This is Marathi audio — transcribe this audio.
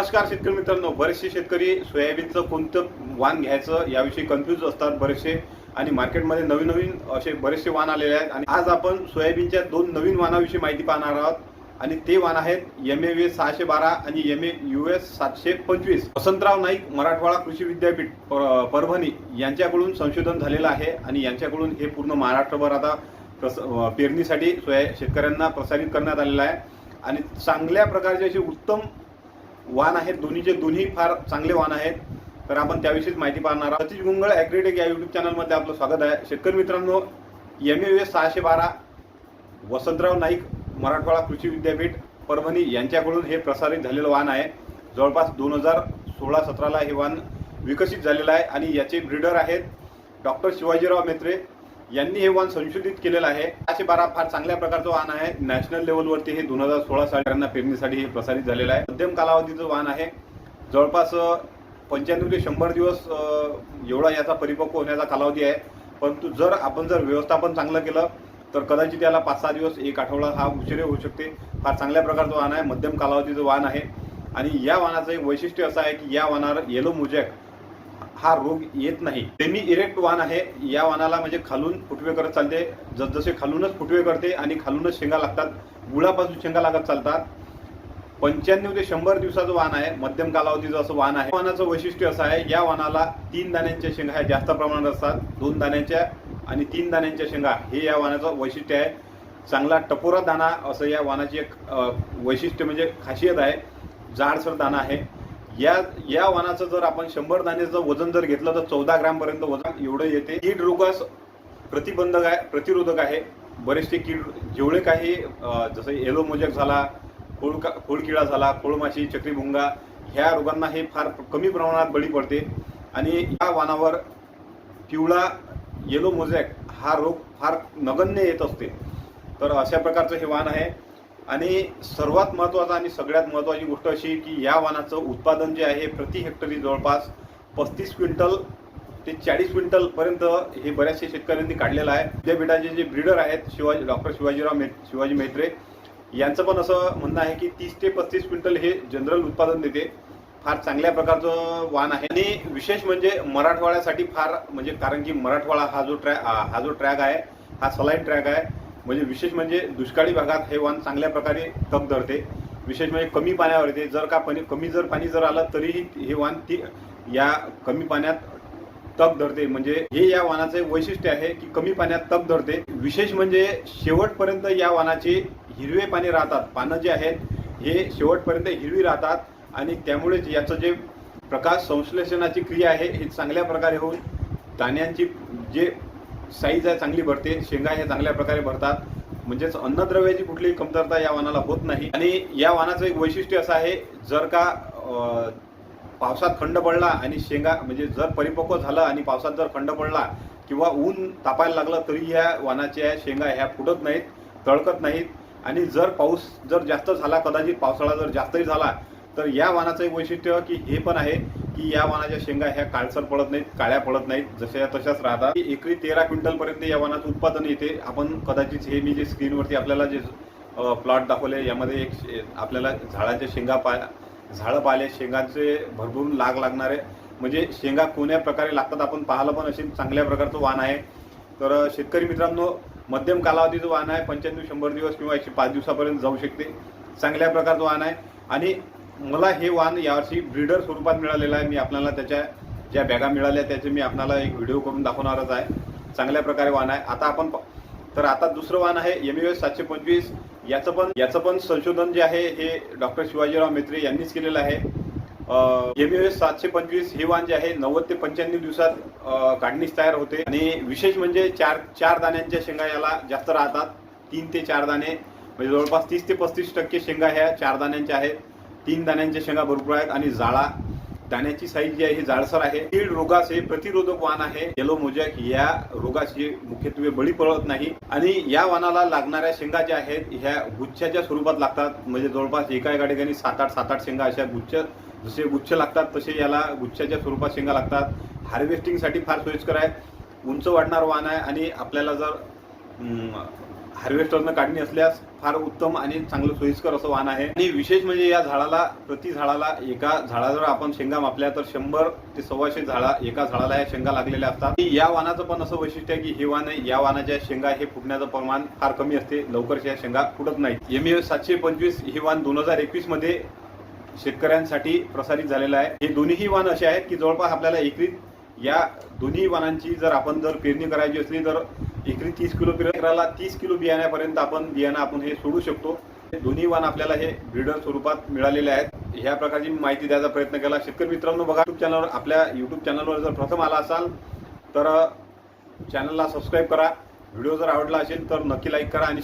नमस्कार शेतकरी मित्रांनो बरेचसे शेतकरी सोयाबीनचं कोणतं वाण घ्यायचं याविषयी कन्फ्यूज असतात बरेचसे आणि मार्केटमध्ये नवीन नवीन असे बरेचसे वाण आलेले आहेत. आणि आज आपण सोयाबीनच्या दोन नवीन वाणाविषयी माहिती पाहणार आहोत. आणि ते वाण आहेत एम ए सहाशे बारा आणि एम ए यू एस सातशे पंचवीस. वसंतराव नाईक मराठवाडा कृषी विद्यापीठ पर- परभणी यांच्याकडून संशोधन झालेलं आहे आणि यांच्याकडून हे पूर्ण महाराष्ट्रभर आता प्रस पेरणीसाठी सोया शेतकऱ्यांना प्रसारित करण्यात आलेलं आहे. आणि चांगल्या प्रकारचे असे उत्तम वाहन आहेत दोन्हीचे दोन्ही फार चांगले वाहन आहेत तर आपण त्याविषयीच माहिती पाहणार आहोत. सतीश गुंगळ ॲग्रेटेक या युट्यूब चॅनलमध्ये आपलं स्वागत आहे. शेतकरी मित्रांनो एम ए सहाशे बारा वसंतराव नाईक मराठवाडा कृषी विद्यापीठ परभणी यांच्याकडून हे प्रसारित झालेलं वाण आहे. जवळपास दोन हजार सोळा सतराला हे वाण विकसित झालेलं आहे आणि याचे ब्रीडर आहेत डॉक्टर शिवाजीराव मेत्रे यांनी हे वाहन संशोधित केलेलं आहे. सहाशे बारा फार चांगल्या प्रकारचं वाहन आहे. नॅशनल लेवलवरती हे दोन हजार सोळा साली पेरणीसाठी हे प्रसारित झालेलं आहे. मध्यम कालावधीचं वाण आहे. जवळपास पंच्याण्णव ते शंभर दिवस एवढा याचा परिपक्व होण्याचा कालावधी आहे. परंतु जर आपण जर व्यवस्थापन चांगलं केलं तर कदाचित याला पाच सहा दिवस एक आठवडा हा उशिरे होऊ शकते. फार चांगल्या प्रकारचं वाहन आहे. मध्यम कालावधीचं वाण आहे. आणि या वाहनाचं एक वैशिष्ट्य असं आहे की या वाहनावर येलो मुजॅक हा रोग येत नाही. सेमी इरेक्ट वाण आहे. या वाणाला म्हणजे खालून फुटवे करत चालते. जसजसे खालूनच फुटवे करते आणि खालूनच शेंगा लागतात. गुळापासून शेंगा लागत चालतात. पंच्याण्णव ते शंभर दिवसाचं वाण आहे. मध्यम कालावधीचं असं वाण आहे. वाणाचं वैशिष्ट्य असं आहे या वाणाला तीन दाण्यांच्या शेंगा ह्या जास्त प्रमाणात असतात. दोन दाण्यांच्या आणि तीन दाण्यांच्या शेंगा हे या वाणाचं वैशिष्ट्य आहे. चांगला टपोरा दाणा असं या वाणाची एक वैशिष्ट्य म्हणजे खासियत आहे. जाडसर दाणा आहे. या या वानाचं जर आपण शंभर दाण्याचं वजन जर घेतलं तर चौदा ग्रामपर्यंत वजन एवढं येते. कीड रोगास प्रतिबंधक आहे प्रतिरोधक आहे. बरेचसे कीड जेवढे काही जसं येलो मोजक झाला खोळ खोळकिळा झाला खोळमाशी चक्रीभुंगा ह्या रोगांना हे फार कमी प्रमाणात बळी पडते. आणि या वाणावर पिवळा येलो मोजॅक हा रोग फार नगण्य येत असते. तर अशा प्रकारचं हे वाण आहे. आणि सर्वात महत्त्वाचं आणि सगळ्यात महत्त्वाची गोष्ट अशी की या वाणाचं उत्पादन जे आहे प्रति हेक्टरी जवळपास पस्तीस क्विंटल ते चाळीस क्विंटल पर्यंत हे बऱ्याचशा शेतकऱ्यांनी काढलेलं आहे. विद्यापीठाचे जे ब्रीडर आहेत शिवाजी डॉक्टर शिवाजीराव मे शिवाजी मेत्रे यांचं पण असं म्हणणं आहे की तीस ते पस्तीस क्विंटल हे जनरल उत्पादन देते. फार चांगल्या प्रकारचं वाण आहे. आणि विशेष म्हणजे मराठवाड्यासाठी फार म्हणजे कारण की मराठवाडा हा जो ट्रॅ हा जो ट्रॅक आहे हा सलाईन ट्रॅक आहे म्हणजे विशेष म्हणजे दुष्काळी भागात हे वाण चांगल्या प्रकारे तग धरते. विशेष म्हणजे कमी पाण्यावर येते. जर का पाणी कमी जर पाणी जर आलं तरीही हे वाण ती या कमी पाण्यात तग धरते. म्हणजे हे या वानाचे वैशिष्ट्य आहे की कमी पाण्यात तग धरते. विशेष म्हणजे शेवटपर्यंत या वानाचे हिरवे पाने राहतात. पानं जे आहेत हे शेवटपर्यंत हिरवी राहतात आणि त्यामुळेच याचं जे प्रकाश संश्लेषणाची क्रिया आहे ही चांगल्या प्रकारे होऊन दाण्यांची जे साईज आहे चांगली भरते शेंगा हे चांगल्या प्रकारे भरतात. म्हणजेच अन्नद्रव्याची कुठलीही कमतरता या वाहनाला होत नाही. आणि या वाहनाचं एक वैशिष्ट्य असं आहे जर का पावसात खंड पडला आणि शेंगा म्हणजे जर परिपक्व झालं आणि पावसात जर खंड पडला किंवा ऊन तापायला लागलं तरी ह्या वानाच्या शेंगा ह्या फुटत नाहीत तळकत नाहीत. आणि जर पाऊस जर जास्त झाला कदाचित पावसाळा जर जास्तही झाला तर या वानाचं एक वैशिष्ट्य की हे पण आहे की या वानाच्या शेंगा ह्या काळसर पडत नाहीत काळ्या पडत नाहीत जशा तशाच राहतात. एकरी तेरा क्विंटल पर्यंत या वाणाचं उत्पादन येते. आपण कदाचित हे मी जे स्क्रीनवरती आपल्याला जे प्लॉट दाखवले यामध्ये एक शे- आपल्याला झाडाच्या शेंगा पा झाडं पाहिले शेंगांचे भरभरून लाग लागणारे. म्हणजे शेंगा कोण्या प्रकारे लागतात आपण पाहायला पण असे चांगल्या प्रकारचं वाण आहे. तर शेतकरी मित्रांनो मध्यम कालावधीचं वाण आहे. पंच्याण्णव शंभर दिवस किंवा एकशे पाच दिवसापर्यंत जाऊ शकते. चांगल्या प्रकारचं वाण आहे. आणि मला हे वाण यावर्षी ब्रीडर स्वरूपात मिळालेलं आहे. मी आपल्याला त्याच्या ज्या बॅगा मिळाल्या त्याचे मी आपल्याला एक व्हिडिओ करून दाखवणारच आहे. चांगल्या प्रकारे वाण आहे. आता आपण तर आता दुसरं वाण आहे एम यू एस सातशे पंचवीस. याचं पण याचं पण संशोधन जे आहे हे डॉक्टर शिवाजीराव मेत्रे यांनीच केलेलं आहे. एम यू एस सातशे पंचवीस हे वाण जे आहे नव्वद ते पंच्याण्णव दिवसात काढणीस तयार होते. आणि विशेष म्हणजे चार चार दाण्यांच्या शेंगा याला जास्त राहतात. तीन ते चार दाणे. म्हणजे जवळपास तीस ते पस्तीस टक्के शेंगा ह्या चार दाण्यांच्या आहेत. तीन दाण्यांच्या शेंगा भरपूर आहेत आणि जाळा. दाण्याची साईज जी आहे ही जाडसर आहे. कीड रोगास हे प्रतिरोधक वाण आहे. येलो मोजॅक या रोगाशी मुख्यत्वे बळी पडत नाही. आणि या वाणाला लागणाऱ्या शेंगा ज्या आहेत ह्या गुच्छाच्या स्वरूपात लागतात. म्हणजे जवळपास एका एका ठिकाणी सात आठ सात आठ शेंगा अशा गुच्छ जसे गुच्छ लागतात तसे याला गुच्छाच्या स्वरूपात शेंगा लागतात. हार्वेस्टिंगसाठी फार सोयीस्कर आहे. उंच वाढणार वाण आहे आणि आपल्याला जर हार्वेस्टरनं काढणी असल्यास फार उत्तम आणि चांगलं सोयीस्कर असं वाहन आहे. आणि विशेष म्हणजे या झाडाला प्रति झाडाला एका झाडाजवळ आपण शेंगा मापल्या तर शंभर ते सव्वाशे झाडा एका झाडाला या शेंगा लागलेल्या असतात. या वाहनाचं पण असं वैशिष्ट्य आहे की हे वाहन आहे, या वाहनाच्या शेंगा हे फुटण्याचं प्रमाण फार कमी असते. लवकरच्या या शेंगा फुटत नाहीत. एम ए सातशे पंचवीस हे वाहन दोन हजार एकवीसमध्ये शेतकऱ्यांसाठी प्रसारित झालेलं आहे. हे दोन्हीही वाहन असे आहेत की जवळपास आपल्याला एकरीत या दोन्ही वाहनांची जर आपण जर पेरणी करायची असली तर एकरी तीस किलो पेराला तीस किलो बियाण्यापर्यंत आपण बियाणं आपण हे सोडू शकतो. हे दोन्ही वाण आपल्याला हे ब्रिडर स्वरूपात मिळालेले आहेत. ह्या प्रकारची माहिती द्यायचा प्रयत्न केला. शेतकरी मित्रांनो बघा युट्यूब चॅनलवर आपल्या युट्यूब चॅनलवर जर प्रथम आला असाल तर चॅनलला सबस्क्राईब करा. व्हिडिओ जर आवडला असेल तर नक्की लाईक करा आणि